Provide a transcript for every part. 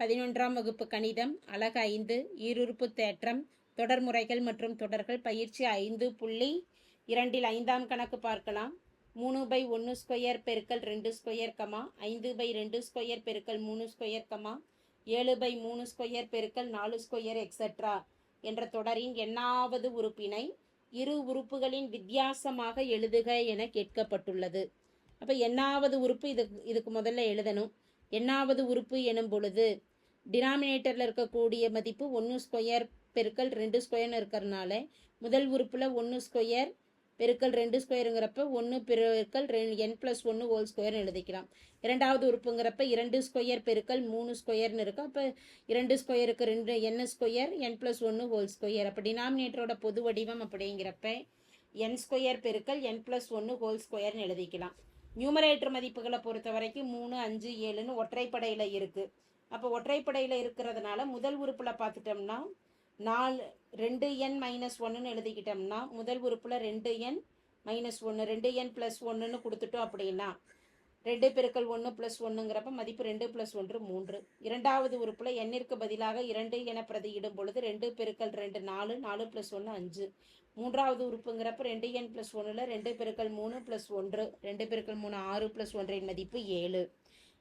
பதினொன்றாம் வகுப்பு கணிதம் அலகு ஐந்து ஈருறுப்பு தேற்றம் தொடர்முறைகள் மற்றும் தொடர்கள் பயிற்சி ஐந்து புள்ளி இரண்டில் ஐந்தாம் கணக்கு பார்க்கலாம். மூணு பை ஒன்று ஸ்கொயர் பெருக்கல் ரெண்டு ஸ்கொயர் கமா ஐந்து பை ரெண்டு ஸ்கொயர் பெருக்கல் மூணு ஸ்கொயர் கமா ஏழு பை மூணு ஸ்கொயர் பெருக்கல் நாலு ஸ்கொயர் எக்ஸெட்ரா என்ற தொடரின் எண்ணாவது உறுப்பினை இரு உறுப்புகளின் வித்தியாசமாக எழுதுக என கேட்கப்பட்டுள்ளது. அப்போ எண்ணாவது உறுப்பு இதுக்கு இதுக்கு முதல்ல எழுதணும். எண்ணாவது உறுப்பு எனும் பொழுது டினாமினேட்டரில் இருக்கக்கூடிய மதிப்பு ஒன்று ஸ்கொயர் பெருக்கல் ரெண்டு ஸ்கொயர்னு இருக்கிறதுனால முதல் உறுப்பில் ஒன்று ஸ்கொயர் பெருக்கல் ரெண்டு ஸ்கொயருங்கிறப்ப ஒன்று பெருக்கல் ரெண்டு என் ப்ளஸ் ஒன்று ஹோல் ஸ்கொயர்னு எழுதிக்கலாம். இரண்டாவது உறுப்புங்கிறப்ப இரண்டு ஸ்கொயர் பெருக்கல் மூணு ஸ்கொயர்னு இருக்கும். அப்போ இரண்டு ஸ்கொயருக்கு ரெண்டு என் ஸ்கொயர் என் ப்ளஸ் ஒன்று ஹோல் ஸ்கொயர் அப்போ டினாமினேட்டரோட பொது வடிவம் அப்படிங்கிறப்ப என் ஸ்கொயர் பெருக்கல் என் ப்ளஸ் ஒன்று ஹோல் ஸ்கொயர்னு எழுதிக்கலாம். நியூமரேட்டர் மதிப்புகளை பொறுத்த வரைக்கும் மூணு அஞ்சு ஏழுன்னு ஒற்றைப்படையில் இருக்குது அப்போ ஒற்றைப்படையில் இருக்கிறதுனால முதல் உறுப்பில் பார்த்துட்டோம்னா நாலு ரெண்டு என் மைனஸ் ஒன்றுன்னு எழுதிக்கிட்டோம்னா முதல் உறுப்பில் ரெண்டு என் மைனஸ் ஒன்று ரெண்டு என் ப்ளஸ் ஒன்றுன்னு கொடுத்துட்டோம் அப்படின்னா ரெண்டு பெருக்கள் ஒன்று ப்ளஸ் ஒன்றுங்கிறப்ப மதிப்பு ரெண்டு ப்ளஸ் ஒன்று மூன்று. இரண்டாவது உறுப்பில் எண்ணிற்கு பதிலாக இரண்டு என பிரதியிடும் பொழுது ரெண்டு பெருக்கள் ரெண்டு நாலு நாலு ப்ளஸ் ஒன்று அஞ்சு. மூன்றாவது உறுப்புங்கிறப்ப ரெண்டு எண் ப்ளஸ் ஒன்றில் ரெண்டு பெருக்கள் மூணு ப்ளஸ் ஒன்று ரெண்டு பெருக்கள் மூணு ஆறு ப்ளஸ் ஒன்றின் மதிப்பு ஏழு.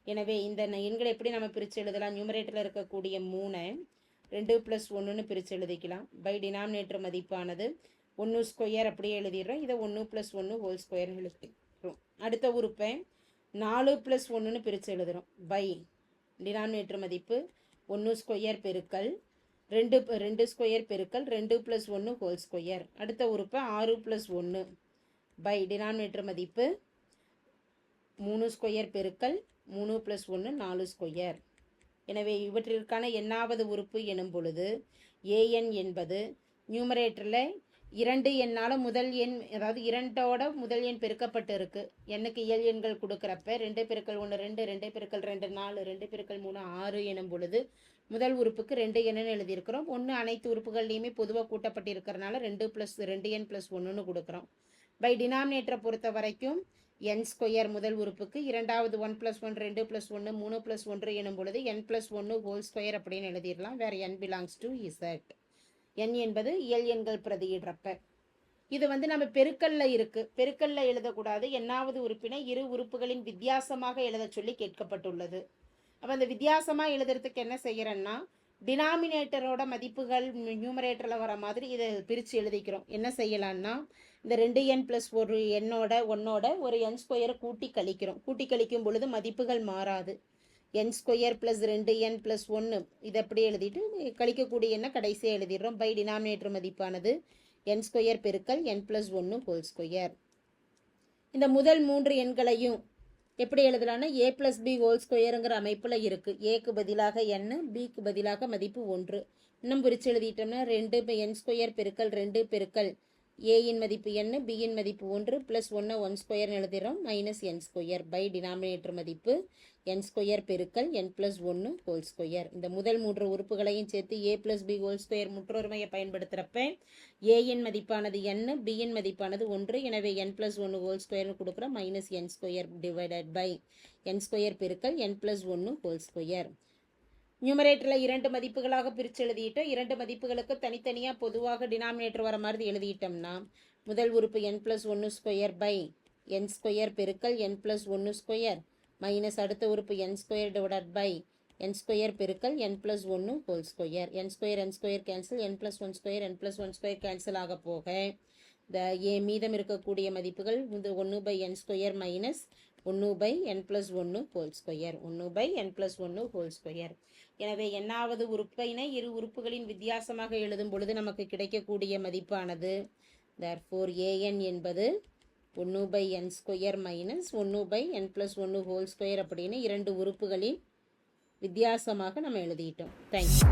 எனவே இந்த எண்களை எப்படி நம்ம பிரித்து எழுதலாம்? நியூமரேட்டரில் இருக்கக்கூடிய மூணை ரெண்டு ப்ளஸ் ஒன்றுன்னு பிரித்து எழுதிக்கலாம். பை டினாமினேட்டர் மதிப்பானது ஒன்று ஸ்கொயர் அப்படியே எழுதிடுறோம். இதை ஒன்று ப்ளஸ் ஒன்று ஹோல் ஸ்கொயர் எழுதிடுறோம் அடுத்த உறுப்பை நாலு ப்ளஸ் ஒன்றுன்னு பிரித்து எழுதுகிறோம் பை டினாமினேட்டர் மதிப்பு ஒன்று ஸ்கொயர் பெருக்கல் ரெண்டு ரெண்டு ஸ்கொயர் பெருக்கல் ரெண்டு ப்ளஸ் ஒன்று ஹோல் ஸ்கொயர் அடுத்த உறுப்பை ஆறு ப்ளஸ் ஒன்று பை டினாமினேட்டர் மதிப்பு மூணு ஸ்கொயர் பெருக்கல் மூணு ப்ளஸ் ஒன்று நாலு ஸ்கொயர் எனவே இவற்றிற்கான எண்ணாவது உறுப்பு எனும் பொழுது ஏஎன் என்பது நியூமரேட்டரில் இரண்டு எண்ணால் முதல் எண் அதாவது இரண்டோட முதல் எண் பெருக்கப்பட்டு இருக்கு எண்ணுக்கு இயல் எண்கள் கொடுக்குறப்ப ரெண்டு பெருக்கள் ஒன்று ரெண்டு ரெண்டு பெருக்கள் ரெண்டு நாலு ரெண்டு பெருக்கள் மூணு ஆறு எனும் பொழுது முதல் உறுப்புக்கு ரெண்டு எண்ணுன்னு எழுதியிருக்கிறோம். ஒன்று அனைத்து உறுப்புகள்லையுமே பொதுவாக கூட்டப்பட்டிருக்கிறதுனால ரெண்டு ப்ளஸ் ரெண்டு எண் ப்ளஸ் ஒன்றுன்னு கொடுக்குறோம். பை டினாமினேட்டரை பொறுத்த வரைக்கும் என் ஸ்கொயர் முதல் உறுப்புக்கு இரண்டாவது ஒன் ப்ளஸ் ஒன் ரெண்டு ப்ளஸ் ஒன்று மூணு ப்ளஸ் ஒன்று எனும் பொழுது என் ப்ளஸ் ஒன்று ஹோல் ஸ்கொயர் அப்படின்னு எழுதிடலாம். வேறு n belongs to Z n என்பது இயல் எண்கள் பிரதியிடுறப்ப இது வந்து நம்ம பெருக்கல்ல இருக்கு. பெருக்கல்ல எழுதக்கூடாது. எண்ணாவது உறுப்பினை இரு உறுப்புகளின் வித்தியாசமாக எழுத சொல்லி கேட்கப்பட்டுள்ளது. அப்போ அந்த வித்தியாசமாக எழுதுறதுக்கு என்ன செய்யறேன்னா டினாமினேட்டரோட மதிப்புகள் நியூமரேட்டரில் வர மாதிரி இதை பிரித்து எழுதிக்கிறோம். என்ன செய்யலாம்னா இந்த ரெண்டு என் ப்ளஸ் ஒரு எண்ணோட ஒன்னோட ஒரு என் ஸ்கொயரை கூட்டி கழிக்கிறோம். கூட்டி கழிக்கும் பொழுது மதிப்புகள் மாறாது. என் ஸ்கொயர் ப்ளஸ் ரெண்டு என் ப்ளஸ் ஒன்று இதை அப்படியே எழுதிட்டு கழிக்கக்கூடிய எண்ணை கடைசியாக எழுதிடுறோம். பை டினாமினேட்டர் மதிப்பானது என் ஸ்கொயர் பெருக்கல் என் ப்ளஸ் ஒன்று ஹோல் ஸ்கொயர் இந்த முதல் மூன்று எண்களையும் எப்படி எழுதலாம்னா ஏ ப்ளஸ் பி ஹோல் ஸ்கொயருங்கிற அமைப்பில் இருக்குது ஏக்கு பதிலாக என் பிக்கு பதிலாக மதிப்பு ஒன்று. இன்னும் பிரித்து எழுதிட்டோம்னா ரெண்டு என் ஸ்கொயர் பெருக்கல் ரெண்டு பெருக்கல் ஏயின் மதிப்பு என் பியின் மதிப்பு ஒன்று ப்ளஸ் ஒன்று ஒன் ஸ்கொயர்னு எழுதுகிறோம் minus n square by denominator மதிப்பு என் ஸ்கொயர் பெருக்கல் என் ப்ளஸ் ஒன்று ஹோல் ஸ்கொயர் இந்த முதல் மூன்று உறுப்புகளையும் சேர்த்து A plus B whole square முற்றொருமையை பயன்படுத்துகிறப்ப ஏயின் மதிப்பானது என் பியின் மதிப்பானது ஒன்று. எனவே என் ப்ளஸ் ஒன்று ஹோல் ஸ்கொயர்னு கொடுக்குற minus n square divided by n square பெருக்கல் என் ப்ளஸ் ஒன்று ஹோல் ஸ்கொயர் நியூமரேட்டரில் இரண்டு மதிப்புகளாக பிரித்து எழுதிட்டோம். இரண்டு மதிப்புகளுக்கு தனித்தனியாக பொதுவாக டினாமினேட்டர் வர மாதிரி எழுதிட்டோம்னா முதல் உறுப்பு என் ப்ளஸ் ஒன்று ஸ்கொயர் பை என் ஸ்கொயர் பெருக்கல் என் ப்ளஸ் ஒன்று ஸ்கொயர் மைனஸ் அடுத்த உறுப்பு n square divided by n square பெருக்கல் என் ப்ளஸ் ஒன்று whole square n square n square cancel n plus one square n plus one square cancel ஆக போக இந்த ஏ மீதம் இருக்கக்கூடிய மதிப்புகள் இந்த ஒன்று பை என் ஸ்கொயர் மைனஸ் ஒன்று பை என் ப்ளஸ் ஒன்று ஹோல் ஸ்கொயர் ஒன்று பை என் ப்ளஸ் ஒன்று ஹோல் ஸ்கொயர் எனவே எண்ணாவது உறுப்பினை இரு உறுப்புகளின் வித்தியாசமாக எழுதும் பொழுது நமக்கு கிடைக்கக்கூடிய மதிப்பானது. therefore ஏஎன் என்பது ஒன்று பை என் ஸ்கொயர் மைனஸ் ஒன்று பை என் ப்ளஸ் ஒன்று ஹோல் ஸ்கொயர் அப்படின்னு இரண்டு உறுப்புகளின் வித்தியாசமாக நம்ம எழுதிட்டோம். தேங்க்யூ